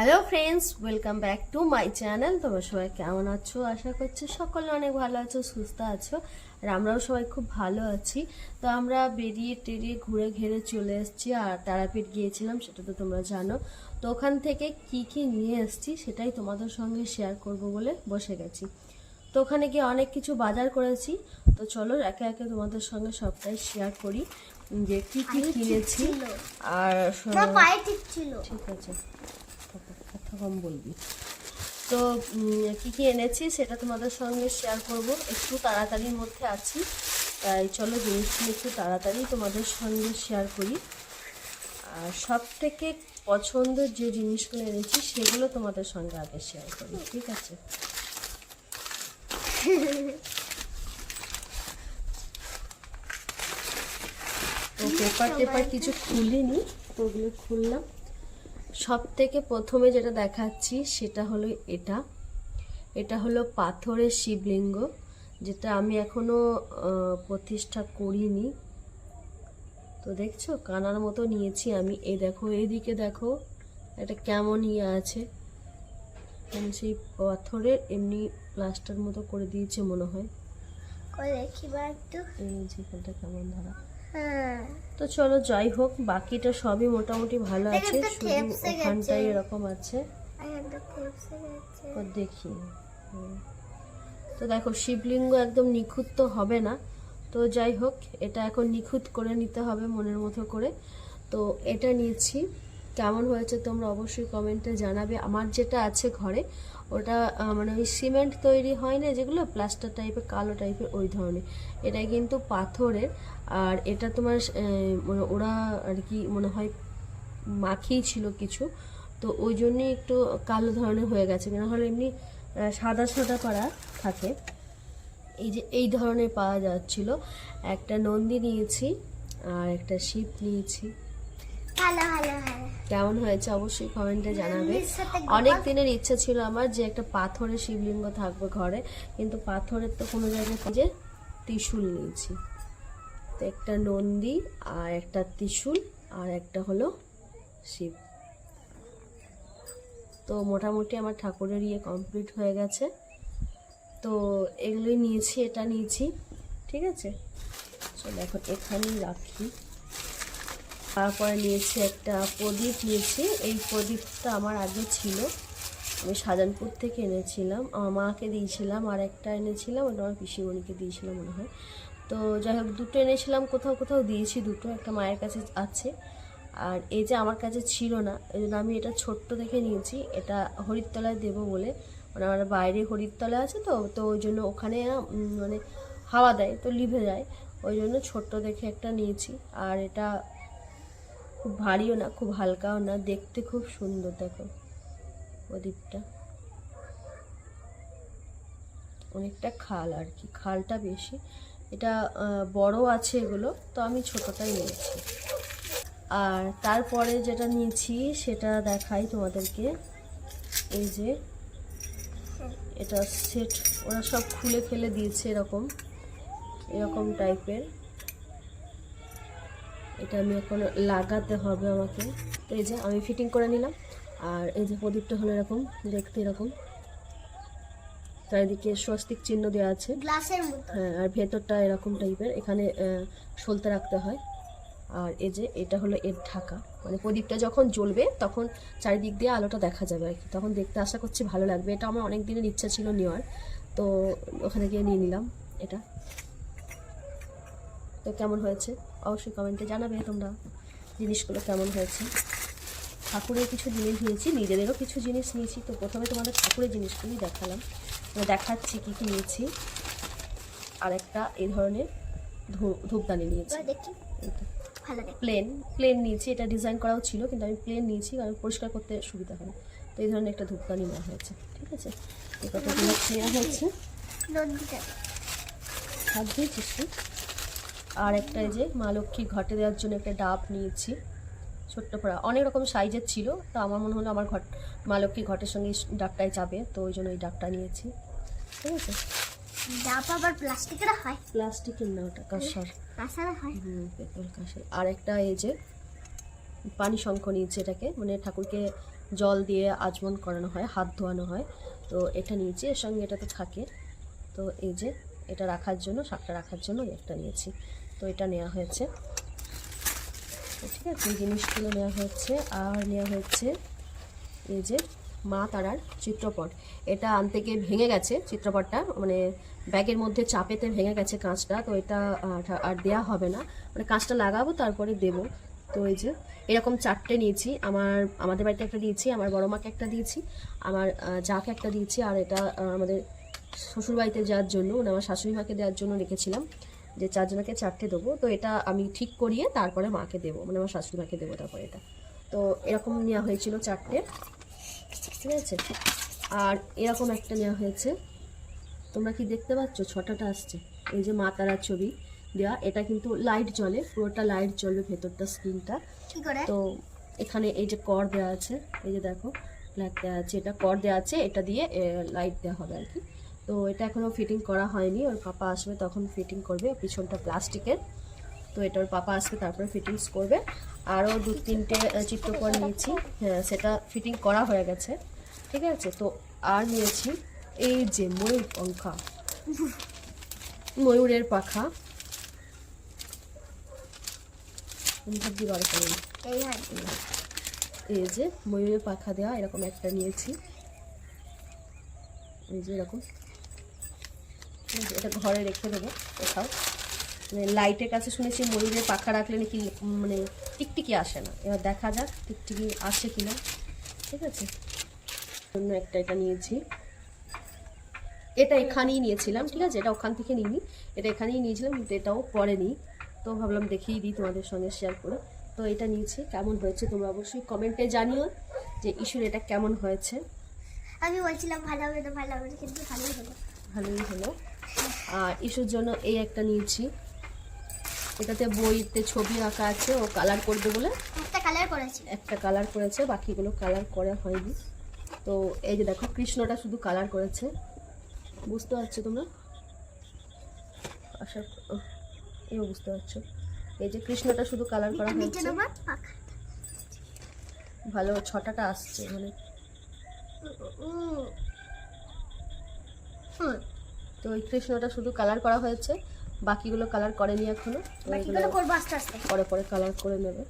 Hello friends welcome back to my channel তোমরা সবাই কেমন আছো? আশা করছি সকলে অনেক ভালো আছো সুস্থ আছো আর আমরাও সবাই খুব ভালো আছি। তো আমরা বেরিয়ে টেরিয়ে ঘুরে ঘেরে চলে এসেছি আর তারাপীঠ গিয়েছিলাম সেটা তো তোমরা জানো। তো ওখান থেকে কি কি নিয়ে এসেছি সেটাই তোমাদের সঙ্গে শেয়ার করব বলে বসে গেছি। তো ওখানে গিয়ে অনেক কিছু বাজার করেছি। তো চলো একে একে তোমাদের সঙ্গে সবটাই শেয়ার করি যে কি কি কিনেছি। আর ঠিক আছে। কম বলবি। তো কী কী এনেছি সেটা তোমাদের সঙ্গে শেয়ার করব। একটু তাড়াতাড়ির মধ্যে আছি। তাই চলো জিনিসগুলো একটু তাড়াতাড়ি তোমাদের সঙ্গে শেয়ার করি। আর সব থেকে পছন্দের যে জিনিসগুলো এনেছি সেগুলো তোমাদের সঙ্গে আগে শেয়ার করি, ঠিক আছে? পেপার টেপার কিছু খুলিনি ওগুলো খুললাম। সব থেকে প্রথমে যেটা দেখাচ্ছি সেটা হলো এটা। এটা হলো পাথরের শিবলিঙ্গ যেটা আমি এখনও আহ, প্রতিষ্ঠা করিনি। তো দেখছ? কানার মতো নিয়েছি আমি। এই দেখো এইদিকে দেখো এটা কেমন ইয়ে আছে। সেই পাথরের এমনি প্লাস্টার মতো করে দিয়েছে মনে হয়। দেখি একটু। কেমন ধরা। তো চলো যাই হোক বাকিটা সবই মোটামুটি ভালো আছে শুধু। ওখানটাই এরকম আছে। দেখি। তো দেখো শিবলিঙ্গ একদম নিখুঁত তো হবে না। তো যাই হোক এটা এখন নিখুঁত করে নিতে হবে মনের মতো করে। তো এটা নিয়েছি। কেমন হয়েছে তোমরা অবশ্যই কমেন্টে জানাবে। আমার যেটা আছে ঘরে, ওটা মানে ওই সিমেন্ট তৈরি হয় না যেগুলো, প্লাস্টার টাইপের কালো টাইপের ওই ধরনের। এটা কিন্তু পাথরের, আর এটা তোমার মানে ওরা আর কি মনে হয় মাখিয়ে ছিল কিছু। তো ওই জন্যই একটু কালো ধরনের হয়ে গেছে। না হলে এমনি সাদা সাদা পাড়া থাকে। এই যে, এই ধরনের পাওয়া যাচ্ছিল। একটা নন্দী নিয়েছি, আর একটা শিপ নিয়েছি। ভালো ভালো কেমন হয়েছে অবশ্যই কমেন্টে জানাবে। অনেক দিনের ইচ্ছা ছিল আমার যে একটা পাথরের শিবলিঙ্গ থাকবে ঘরে কিন্তু পাথরের তো কোনো জায়গায় যে ত্রিশূল নিয়েছি। তো একটা নন্দী আর একটা ত্রিশূল আর একটা হলো শিব। তো মোটামুটি আমার ঠাকুরের ইয়ে কমপ্লিট হয়ে গেছে। তো এগুলোই নিয়েছি এটা নিয়েছি। ঠিক আছে? চলো এখন এখানেই রাখি। তারপরে নিয়েছি একটা প্রদীপ নিয়েছি। এই প্রদীপটা আমার আগে ছিল। আমি শাহজাহানপুর থেকে এনেছিলাম। আমার মাকে দিয়েছিলাম আর একটা এনেছিলাম। ওটা আমার পিসিমণিকে দিয়েছিলাম মনে হয়। তো যাই হোক, দুটো এনেছিলাম। কোথাও কোথাও দিয়েছি দুটো। একটা মায়ের কাছে আছে। আর এই যে আমার কাছে ছিল না এই জন্য আমি এটা ছোট্ট দেখে নিয়েছি। এটা হরিদতলায় দেবো বলে। মানে আমার বাইরে হরিতলা আছে তো তো ওই জন্য ওখানে মানে হাওয়া দেয়, তো লিভে যায়। ওই জন্য ছোট্ট দেখে একটা নিয়েছি। আর এটা খুব ভারীও না, খুব হালকাও না, দেখতে খুব সুন্দর, দেখো প্রদীপটা। অনেকটা খাল আর কি, খালটা বেশি। এটা বড় আছে এগুলো, তো আমি ছোটটাই নিয়েছি। আর তারপরে যেটা নিয়েছি, সেটা দেখাই তোমাদেরকে। এই যে, এটা সেট ওরা সব খুলে ফেলে দিয়েছে এরকম এরকম টাইপের এটা আমি এখন লাগাতে হবে আমাকে। তো এই যে আমি ফিটিং করে নিলাম। আর এই যে প্রদীপটা হলো এরকম দেখতে এরকম। চারিদিকে স্বস্তিক চিহ্ন দেওয়া আছে। হ্যাঁ আর ভেতরটা এরকম টাইপের এখানে সলতে রাখতে হয়। আর এই যে এটা হলো এর ঢাকা। মানে প্রদীপটা যখন জ্বলবে তখন চারিদিক দিয়ে আলোটা দেখা যাবে আর কি। তখন দেখতে আশা করছি ভালো লাগবে। এটা আমার অনেক দিনের ইচ্ছা ছিল নেওয়ার। তো ওখানে গিয়ে নিয়ে নিলাম এটা। তো কেমন হয়েছে? অবশ্যই কমেন্টে জানাবে তোমরা জিনিসগুলো কেমন হয়েছে। ঠাকুরের কিছু জিনিস নিয়েছি নিজেদেরও কিছু জিনিস নিয়েছি। তো প্রথমে তোমাদের ঠাকুরের জিনিসগুলোই দেখালাম। মানে দেখাচ্ছি কী কী নিয়েছি। আর একটা এই ধরনের ধূপদানি নিয়েছি। প্লেন প্লেন নিয়েছি। এটা ডিজাইন করাও ছিল কিন্তু আমি প্লেন নিয়েছি কারণ পরিষ্কার করতে সুবিধা হয়। তো এই ধরনের একটা ধূপদানি নেওয়া হয়েছে ঠিক আছে? এই কটা নেওয়া হয়েছে? হাত দিয়েছিস তুই? আর একটা এই যে মা লক্ষ্মী ঘটে দেওয়ার জন্য একটা ডাব নিয়েছি ছোট্ট পড়া অনেক রকম সাইজের ছিল তো আমার মনে হলো আমার ঘট মা লক্ষ্মী ঘটের সঙ্গে ডাবটাই যাবে তো ওই জন্য এই ডাবটা নিয়েছি। ঠিক আছে? ডাব আবার প্লাস্টিকের হয়। প্লাস্টিকের না ওটা কাঁসার। কাঁসার হয়। হুম পেতল কাঁসার। আর একটা এই যে পানি শঙ্খ নিয়েছি এটাকে মানে ঠাকুরকে জল দিয়ে আজমন করানো হয় হাত ধোয়ানো হয় তো এটা নিয়েছি। এর সঙ্গে এটা তো থাকে তো এই যে এটা রাখার জন্য শাকটা রাখার জন্য একটা নিয়েছি। তো এটা নেওয়া হয়েছে। ঠিক আছে, এই জিনিসগুলো নেওয়া হয়েছে। আর নেওয়া হয়েছে এই যে মা তারার চিত্রপট। এটা আনতে গিয়ে ভেঙে গেছে চিত্রপটটা মানে ব্যাগের মধ্যে চাপেতে ভেঙে গেছে কাঁচটা, তো এটা আর দেয়া হবে না। মানে কাঁচটা লাগাবো, তারপরে দেবো। তো এই যে এরকম চারটে নিয়েছি। আমার, আমাদের বাড়িতে একটা দিয়েছি, আমার বড় মাকে একটা দিয়েছি, আমার যাকে একটা দিয়েছি, আর এটা আমাদের শ্বশুরবাড়িতে যাওয়ার জন্য মানে আমার শাশুড়ি মাকে দেওয়ার জন্য রেখেছিলাম। যে চারজনকে চারটে দেবো তো এটা আমি ঠিক করিয়ে তারপরে মাকে দেবো মানে আমার শাশুড়ি মাকে দেবো তারপরে এটা। তো এরকম নেওয়া হয়েছিল চারটে। ঠিক আছে? আর এরকম একটা নেওয়া হয়েছে। তোমরা কি দেখতে পাচ্ছ? ছটাটা আসছে। এই যে মা তারার ছবি দেওয়া এটা কিন্তু লাইট জ্বলে পুরোটা লাইট জ্বলবে ভেতরটা স্ক্রিনটা তো এখানে এই যে কর দেওয়া আছে এই যে দেখো ব্ল্যাক দেওয়া আছে এটা কর দেওয়া আছে এটা দিয়ে লাইট দেওয়া হবে আর কি। তো এটা এখনও ফিটিং করা হয়নি ওর পাপা আসবে তখন ফিটিং করবে পিছনটা প্লাস্টিকের তো এটা ওর পাপা আসবে তারপরে ফিটিংস করবে। আরও দু তিনটে চিত্রকর নিয়েছি। হ্যাঁ সেটা ফিটিং করা হয়ে গেছে। ঠিক আছে? তো আর নিয়েছি এই যে ময়ূর পঙ্খা। ময়ূরের পাখা। এই যে ময়ূরের পাখা দেওয়া এরকম একটা নিয়েছি। এই যে এরকম। এটা ঘরে রেখে দেবো কোথাও। মানে লাইটের কাছে শুনেছি ময়ূরের পাখা রাখলে নাকি মানে টিকটিকি আসে না। এবার দেখা যাক টিকটিকি আসে কিনা। ঠিক আছে? অন্য একটা এটা নিয়েছি। এটা এখানেই নিয়েছিলাম ঠিক আছে? এটা ওখান থেকে নিইনি। এটা এখানেই নিয়েছিলাম কিন্তু এটাও পরে নিই। তো ভাবলাম দেখিয়ে দিই তোমাদের সঙ্গে শেয়ার করে। তো এটা নিয়েছি কেমন হয়েছে তোমরা অবশ্যই কমেন্টে জানিও যে ইস্যুর এটা কেমন হয়েছে। আমি বলছিলাম ভালো হবে না ভালো হবে কিন্তু ভালোই হলো। ভালোই হলো। আর ইস্যুর জন্য এই একটা নিয়েছি। এটাতে বইতে ছবি আঁকা আছে ও কালার করবে বলে একটা কালার করেছি। একটা কালার করেছে বাকিগুলো কালার করা হয়নি। তো এই যে দেখো কৃষ্ণটা শুধু কালার করেছে। বুঝতে পারছ তোমরা? আশা এও বুঝতে পারছ। এই যে কৃষ্ণটা শুধু কালার করা হয়েছে। ভালো ছটাটা আসছে মানে। হুম। তো ওই কৃষ্ণটা শুধু কালার করা হয়েছে বাকিগুলো কালার করেনি এখনও। পরে পরে কালার করে নেবে।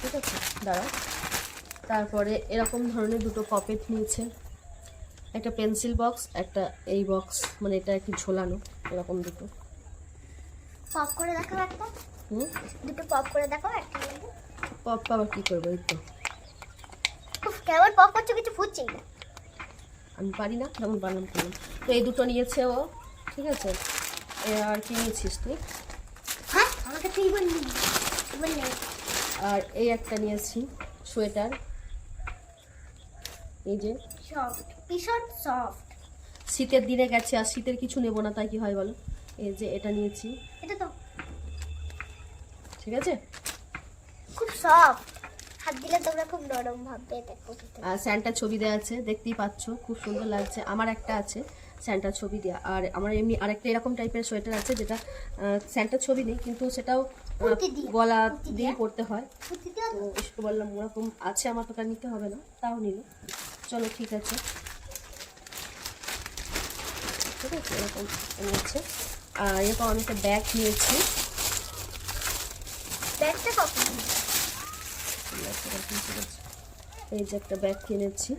ঠিক আছে দাঁড়াও। তারপরে এরকম ধরনের দুটো পকেট নিয়েছে। একটা পেন্সিল বক্স একটা এই বক্স মানে এটা একটু ঝোলানো এরকম দুটো। পপ করে দেখাও একটা। হুম? দুটো পপ করে দেখাও একটা। পপ আবার কী করব এই তো। কেমন পপ করছ কিছু ফুটছেই না আমি পারি না যেমন বানাম করলাম। তো এই দুটো নিয়েছে ও ঠিক আছে? আর কি নিয়েছিস তুই? হ্যাঁ আর এই একটা নিয়েছি সোয়েটার। এই যে। ভীষণ সফট। শীতের দিনে গেছে আর শীতের কিছু নেব না তাই কি হয় বলো? এই যে এটা নিয়েছি। এটা তো ঠিক আছে? খুব সফট। দিলে তোমরা খুব নরম ভাববে আর স্যান্টার ছবি দেওয়া আছে দেখতেই পাচ্ছ খুব সুন্দর লাগছে। আমার একটা আছে স্যান্টার ছবি দেওয়া আর আমার এমনি আরেকটা এরকম টাইপের সোয়েটার আছে যেটা স্যান্টার ছবি নেই কিন্তু সেটাও গলা দিয়ে। পড়তে হয়। তো। বললাম ওরকম আছে আমার তো নিতে হবে না তাও নিল। চলো ঠিক আছে। ঠিক আছে এরকম নিয়েছে আর এরকম একটা ব্যাগ নিয়েছি। ব্যাগটা কখন? এই যে একটা ব্যাগ কিনেছি।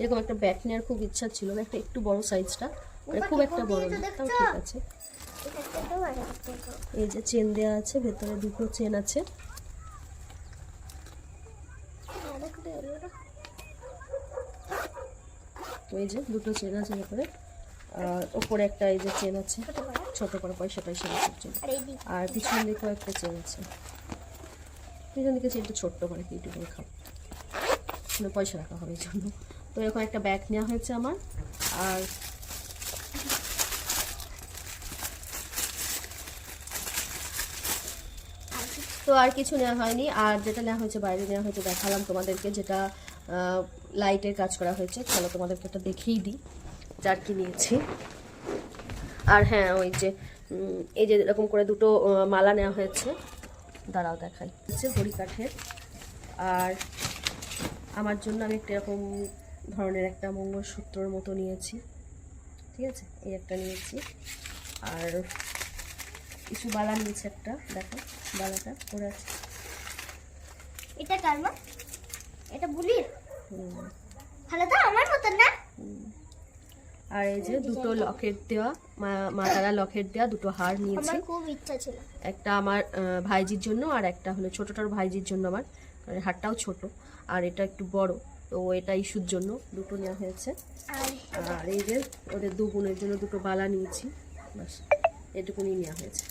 এরকম একটা ব্যাগ নেওয়ার খুব ইচ্ছা ছিল একটা একটু বড় সাইজটা মানে খুব একটা বড় তাও ঠিক আছে। এই যে চেন দেওয়া আছে, ভেতরে দুটো চেন আছে। এই যে দুটো চেন আছে ভেতরে, আর ওপরে একটা এই যে চেন আছে, ছোট করে পয়সা এই দিক আর পিছন দিকেও একটা চেন আছে। পিছন দিকে চেনটা ছোট্ট করে একটু করে খাও মানে পয়সা রাখা হবে এই জন্য। তো এরকম একটা ব্যাগ নেওয়া হয়েছে আমার। আর তো আর কিছু নেওয়া হয়নি। আর যেটা নেওয়া হয়েছে, বাইরে নেওয়া হয়েছে, দেখালাম তোমাদেরকে, যেটা লাইটের কাজ করা হয়েছে। চলো তোমাদেরকে একটা দেখিয়ে দিই, যার কি নিয়েছি। আর হ্যাঁ ওই যে এই যে এরকম করে দুটো মালা নেওয়া হয়েছে। দাঁড়াও দেখাই। হচ্ছে ঘড়ি কাঠের। আর আমার জন্য আমি একটা এরকম ধরনের একটা মঙ্গলসূত্রর মতো নিয়েছি। ঠিক আছে? এই একটা নিয়েছি। আর কিছু বালা নিয়েছে একটা দেখো বালাটা পরে আছে। এটা কার মা? এটা বুলির? হুম। ভালো তো আমার মতন না? আর এই যে দুটো লকেট দেওয়া মা তারা লকেট দেওয়া দুটো হার নিয়েছি। একটা আমার ভাইজির জন্য আর একটা হলো ছোটোটার ভাইজির জন্য আমার। কারণ হারটাও ছোট আর এটা একটু বড় তো এটা ইস্যুর জন্য দুটো নেওয়া হয়েছে। আর আর এই যে ওদের দু বোনের জন্য দুটো বালা নিয়েছি বাস এটুকুনি নেওয়া হয়েছে।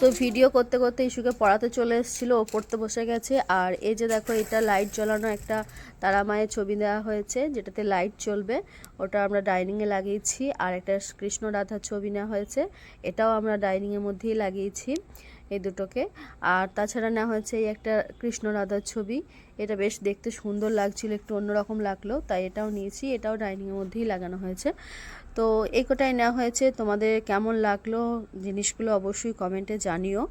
তো ভিডিও করতে করতে ইস্যুকে পড়াতে চলে এসেছিল, ও পড়তে বসে গেছে। আর এই যে দেখো, এটা লাইট জ্বলানো একটা তারা মায়ের ছবি দেওয়া হয়েছে, যেটাতে লাইট চলবে। ওটা আমরা ডাইনিংয়ে লাগিয়েছি, আর একটা কৃষ্ণ রাধার ছবি নেওয়া হয়েছে, এটাও আমরা ডাইনিংয়ের মধ্যেই লাগিয়েছি এই দুটোকে। আর তাছাড়া নেওয়া হয়েছে এই একটা কৃষ্ণ রাধার ছবি, এটা বেশ দেখতে সুন্দর লাগছিল, একটু অন্যরকম লাগল, তাই এটাও নিয়েছি, এটাও ডাইনিংয়ের মধ্যেই লাগানো হয়েছে। তো এই কোটাই নেওয়া হয়েছে। তোমাদের কেমন লাগল জিনিসগুলো অবশ্যই কমেন্টে জানিও।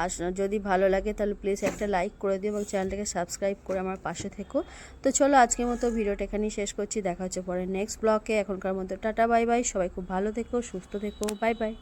আর যদি ভালো লাগে তাহলে প্লিজ একটা লাইক করে দিও এবং চ্যানেলটাকে সাবস্ক্রাইব করে আমার পাশে থেকো। তো চলো আজকের মতো ভিডিওটা এখানেই শেষ করছি। দেখা হচ্ছে পরে নেক্সট ব্লকে এখনকার মতো টাটা, বাই বাই। সবাই খুব ভালো থেকো, সুস্থ থেকো। Bye bye.